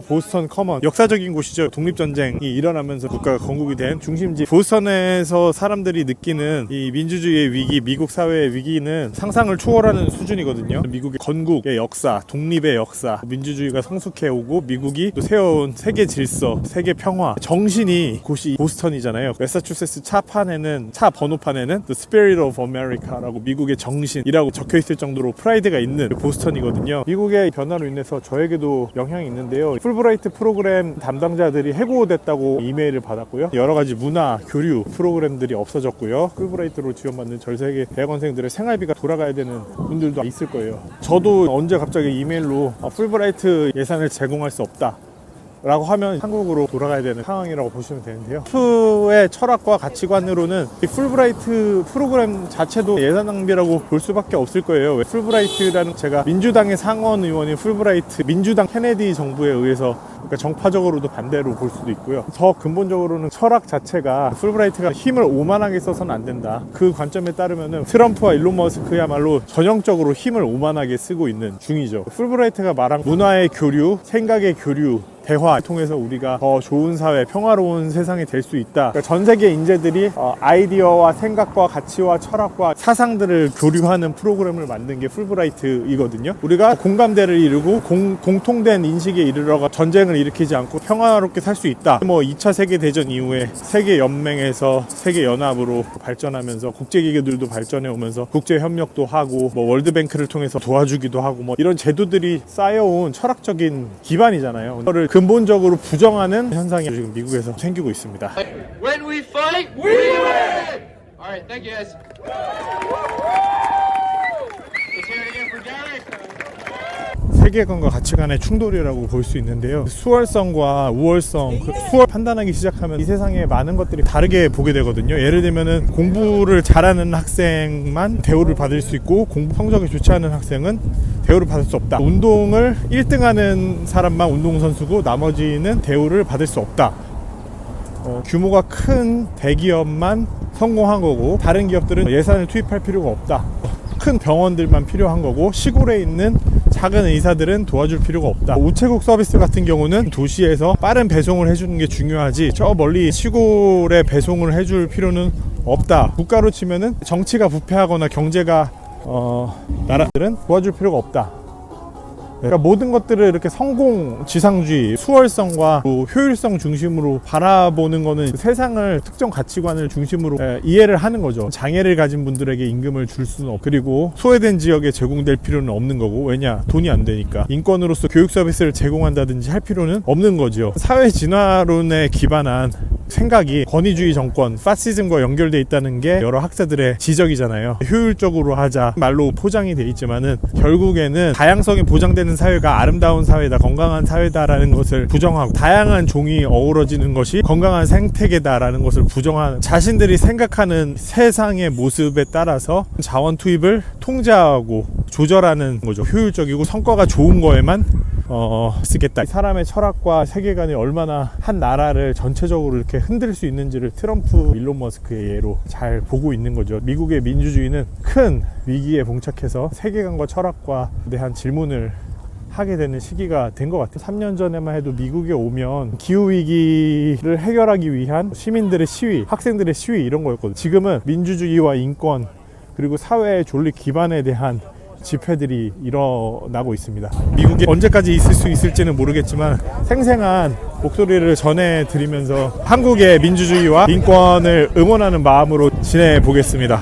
보스턴 커먼 역사적인 곳이죠. 독립전쟁이 일어나면서 국가가 건국이 된 중심지 보스턴에서 사람들이 느끼는 이 민주주의의 위기, 미국 사회의 위기는 상상을 초월하는 수준이거든요. 미국의 건국의 역사, 독립의 역사, 민주주의가 성숙해 오고 미국이 또 세워온 세계 질서, 세계 평화, 정신이 곳이 보스턴이잖아요. 매사추세츠 차판에는 차 번호판에는 The Spirit of America라고 미국의 정신이라고 적혀 있을 정도로 프라이드가 있는 보스턴이거든요. 미국의 변화로 인해서 저에게도 영향이 있는데요. 풀브라이트 프로그램 담당자들이 해고됐다고 이메일을 받았고요. 여러 가지 문화, 교류 프로그램들이 없어졌고요. 풀브라이트로 지원받는 전 세계 대학원생들의 생활비가 돌아가야 되는 분들도 있을 거예요. 저도 언제 갑자기 이메일로 아, 풀브라이트 예산을 제공할 수 없다. 라고 하면 한국으로 돌아가야 되는 상황이라고 보시면 되는데요. 푸의 철학과 가치관으로는 이 풀브라이트 프로그램 자체도 예산 낭비라고 볼 수밖에 없을 거예요. 왜? 풀브라이트라는 제가 민주당의 상원 의원인 풀브라이트 민주당 케네디 정부에 의해서 그러니까 정파적으로도 반대로 볼 수도 있고요. 더 근본적으로는 철학 자체가 풀브라이트가 힘을 오만하게 써서는 안 된다. 그 관점에 따르면은 트럼프와 일론 머스크야말로 전형적으로 힘을 오만하게 쓰고 있는 중이죠. 풀브라이트가 말한 문화의 교류, 생각의 교류, 대화 통해서 우리가 더 좋은 사회, 평화로운 세상이 될 수 있다. 그러니까 전 세계 인재들이 어, 아이디어와 생각과 가치와 철학과 사상들을 교류하는 프로그램을 만든 게 풀브라이트이거든요. 우리가 공감대를 이루고 공, 공통된 인식에 이르러가 전쟁을 일으키지 않고 평화롭게 살 수 있다. 뭐 2차 세계 대전 이후에 세계 연맹에서 세계 연합으로 발전하면서 국제 기구들도 발전해 오면서 국제 협력도 하고 뭐 월드뱅크를 통해서 도와주기도 하고 뭐 이런 제도들이 쌓여온 철학적인 기반이잖아요. 그거를 근본적으로 부정하는 현상이 지금 미국에서 생기고 있습니다. When we fight, we win! All right, thank you guys. Let's hear it again for Derek. 세계관과 가치관의 충돌이라고 볼 수 있는데요. 수월성과 우월성, 그 수월 판단하기 시작하면 이 세상에 많은 것들이 다르게 보게 되거든요. 예를 들면은 공부를 잘하는 학생만 대우를 받을 수 있고 공부 성적이 좋지 않은 학생은 대우를 받을 수 없다. 운동을 1등 하는 사람만 운동선수고 나머지는 대우를 받을 수 없다. 어, 규모가 큰 대기업만 성공한 거고 다른 기업들은 예산을 투입할 필요가 없다. 큰 병원들만 필요한 거고 시골에 있는 작은 의사들은 도와줄 필요가 없다. 우체국 서비스 같은 경우는 도시에서 빠른 배송을 해주는 게 중요하지 저 멀리 시골에 배송을 해줄 필요는 없다. 국가로 치면은 정치가 부패하거나 경제가 어, 나라들은 도와줄 필요가 없다. 그러니까 모든 것들을 이렇게 성공 지상주의, 수월성과 또 효율성 중심으로 바라보는 거는 세상을 특정 가치관을 중심으로 에, 이해를 하는 거죠. 장애를 가진 분들에게 임금을 줄 수는 없고 그리고 소외된 지역에 제공될 필요는 없는 거고 왜냐 돈이 안 되니까 인권으로서 교육 서비스를 제공한다든지 할 필요는 없는 거죠. 사회 진화론에 기반한 생각이 권위주의 정권, 파시즘과 연결돼 있다는 게 여러 학자들의 지적이잖아요. 효율적으로 하자 말로 포장이 돼 있지만은 결국에는 다양성이 보장되는 사회가 아름다운 사회다, 건강한 사회다라는 것을 부정하고 다양한 종이 어우러지는 것이 건강한 생태계다라는 것을 부정하는 자신들이 생각하는 세상의 모습에 따라서 자원 투입을 통제하고 조절하는 거죠. 효율적이고 성과가 좋은 거에만 어, 쓰겠다. 사람의 철학과 세계관이 얼마나 한 나라를 전체적으로 이렇게 흔들 수 있는지를 트럼프, 일론 머스크의 예로 잘 보고 있는 거죠. 미국의 민주주의는 큰 위기에 봉착해서 세계관과 철학과 대한 질문을 하게 되는 시기가 된 것 같아요. 3년 전에만 해도 미국에 오면 기후위기를 해결하기 위한 시민들의 시위, 학생들의 시위 이런 거였거든요. 지금은 민주주의와 인권, 그리고 사회의 존립 기반에 대한 집회들이 일어나고 있습니다. 미국에 언제까지 있을 수 있을지는 모르겠지만 생생한 목소리를 전해드리면서 한국의 민주주의와 인권을 응원하는 마음으로 지내보겠습니다.